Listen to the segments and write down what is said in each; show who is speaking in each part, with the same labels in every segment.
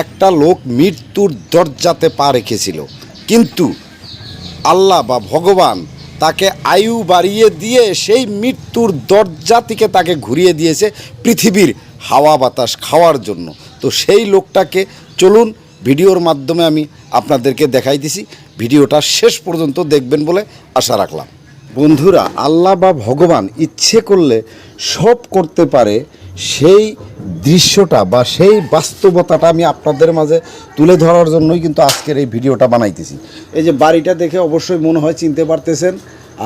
Speaker 1: একটা লোক মৃত্যুর দরজাতে পা রেখেছিল। কিন্তু আল্লাহ বা ভগবান তাকে আয়ু বাড়িয়ে দিয়ে সেই মৃত্যুর দরজা থেকে তাকে ঘুরিয়ে দিয়েছে পৃথিবীর হাওয়া বাতাস খাওয়ার জন্য। তো সেই লোকটাকে চলুন ভিডিওর মাধ্যমে আমি আপনাদেরকে দেখাই দিছি। ভিডিওটা শেষ পর্যন্ত দেখবেন বলে আশা রাখলাম। বন্ধুরা, আল্লাহ বা ভগবান ইচ্ছে করলে সব করতে পারে, সেই দৃশ্যটা বা সেই বাস্তবতাটা আমি আপনাদের মাঝে তুলে ধরার জন্যই কিন্তু আজকের এই ভিডিওটা বানাইতেছি। এই যে বাড়িটা দেখে অবশ্যই মনে হয় চিনতে পারতেছেন।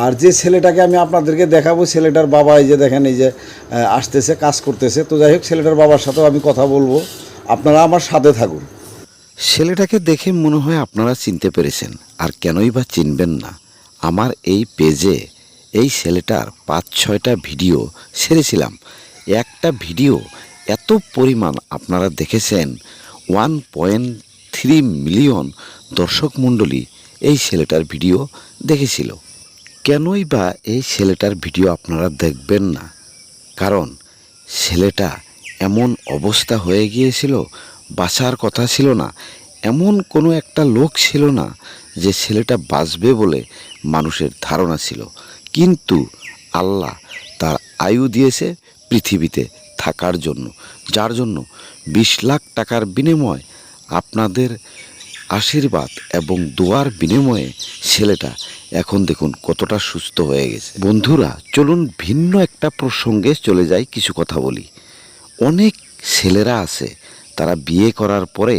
Speaker 1: আর যে ছেলেটাকে আমি আপনাদেরকে দেখাবো, ছেলেটার বাবা এই যে দেখেন, এই যে আসতেছে, কাজ করতেছে। তো যাই হোক, ছেলেটার বাবার সাথেও আমি কথা বলব। আপনারা আমার সাথে থাকুন।
Speaker 2: ছেলেটাকে দেখে মনে হয় আপনারা চিনতে পেরেছেন, আর কেনই বা চিনবেন না। আমার এই পেজে এই ছেলেটার পাঁচ ছয়টা ভিডিও ছেড়েছিলাম। একটা ভিডিও এত পরিমাণ আপনারা দেখেছেন? ওয়ান পয়েন্ট থ্রি মিলিয়ন দর্শক মণ্ডলী এই ছেলেটার ভিডিও দেখেছিল। কেনই বা এই ছেলেটার ভিডিও আপনারা দেখবেন না? কারণ ছেলেটা এমন অবস্থা হয়ে গিয়েছিল, বাঁচার কথা ছিল না, এমন কোনো একটা লোক ছিল না যে ছেলেটা বাঁচবে বলে মানুষের ধারণা ছিল। কিন্তু আল্লাহ তার আয়ু দিয়েছে পৃথিবীতে থাকার জন্য। যার জন্য বিশ লাখ টাকার বিনিময় আপনাদের আশীর্বাদ এবং দোয়ার বিনিময়ে ছেলেটা এখন দেখুন কতটা সুস্থ হয়ে গেছে। বন্ধুরা, চলুন ভিন্ন একটা প্রসঙ্গে চলে যাই, কিছু কথা বলি। অনেক ছেলেরা আছে, তারা বিয়ে করার পরে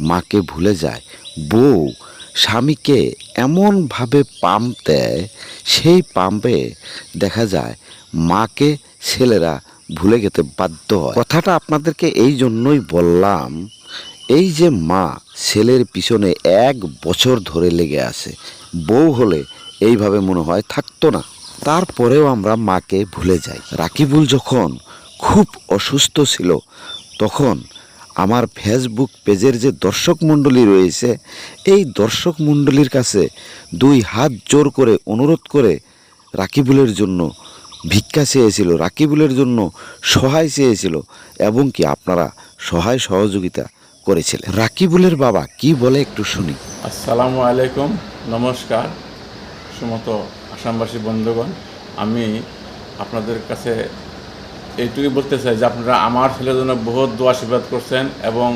Speaker 2: মাকে ভুলে যায়। বউ স্বামীকে এমনভাবে পাম্প দেয়, সেই পাম্পে দেখা যায় মাকে ছেলেরা ভুলে যেতে বাধ্য হয়। কথাটা আপনাদেরকে এই জন্যই বললাম, এই যে মা ছেলের পিছনে এক বছর ধরে লেগে আছে, বউ হলে এইভাবে মনে হয় থাকতো না। তারপরেও আমরা মাকে ভুলে যাই। রাকিবুল যখন খুব অসুস্থ ছিল, তখন আমার ফেসবুক পেজের যে দর্শক মণ্ডলী রয়েছে, এই দর্শক মণ্ডলীর কাছে দুই হাত জোর করে অনুরোধ করে রাকিবুলের জন্য ভিক্ষা চেয়েছিল, রাকিবুলের জন্য সহায় চেয়েছিল এবং কি আপনারা সহায় সহযোগিতা করেছিলেন? রাকিবুলের বাবা কি বলে একটু শুনি।
Speaker 3: আসসালামু আলাইকুম, নমস্কার। সমত আসামবাসী বন্ধুগণ, আমি আপনাদের কাছে এইটুকুই বলতে চাই যে আপনারা আমার ছেলের জন্য বহুত দোয়া আশীর্বাদ করছেন এবং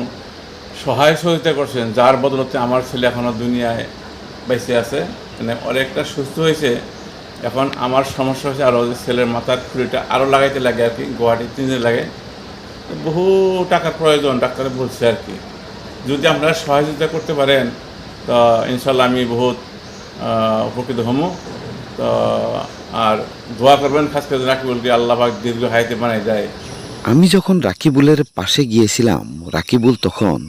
Speaker 3: সহায় সহযোগিতা করছেন, যার বদলতে আমার ছেলে এখনও দুনিয়ায় বেঁচে আছে। মানে অনেকটা সুস্থ হয়েছে। এখন আমার সমস্যা হচ্ছে আরও ছেলের মাথার খুঁড়িটা আরও লাগাইতে লাগে আর কি, গুয়াহাটি তিন দিন লাগে। বহু টাকার প্রয়োজন ডাক্তারে বলছে আর কি। যদি আপনারা সহযোগিতা করতে পারেন, তো ইনশাল্লাহ আমি বহুত উপকৃত হমু। তো আর দোয়া করবেন, খাস করে রাকিবুলকে আল্লাহ পাক দীর্ঘ হাইতে বানাই যায়
Speaker 2: আমি যখন রাকিবুলের পাশে গিয়েছিলাম, রাকিবুল তখন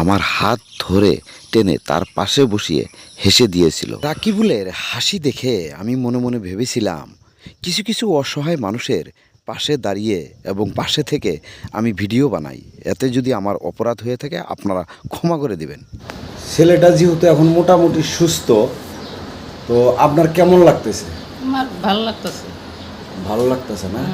Speaker 2: আমার হাত ধরে টেনে তার পাশে বসিয়ে হেসে দিয়েছিল। রাকিবুলের হাসি দেখে আমি মনে মনে ভেবেছিলাম কিছু কিছু অসহায় মানুষের পাশে দাঁড়িয়ে এবং পাশে থেকে আমি ভিডিও বানাই। এতে যদি আমার অপরাধ হয়ে থাকে আপনারা ক্ষমা করে দিবেন।
Speaker 1: ছেলেটা যেহেতু এখন মোটামুটি সুস্থ তো আপনার কেমন লাগতেছে?
Speaker 4: আমার ভালো লাগতেছে।
Speaker 1: ভালো লাগতেছে না?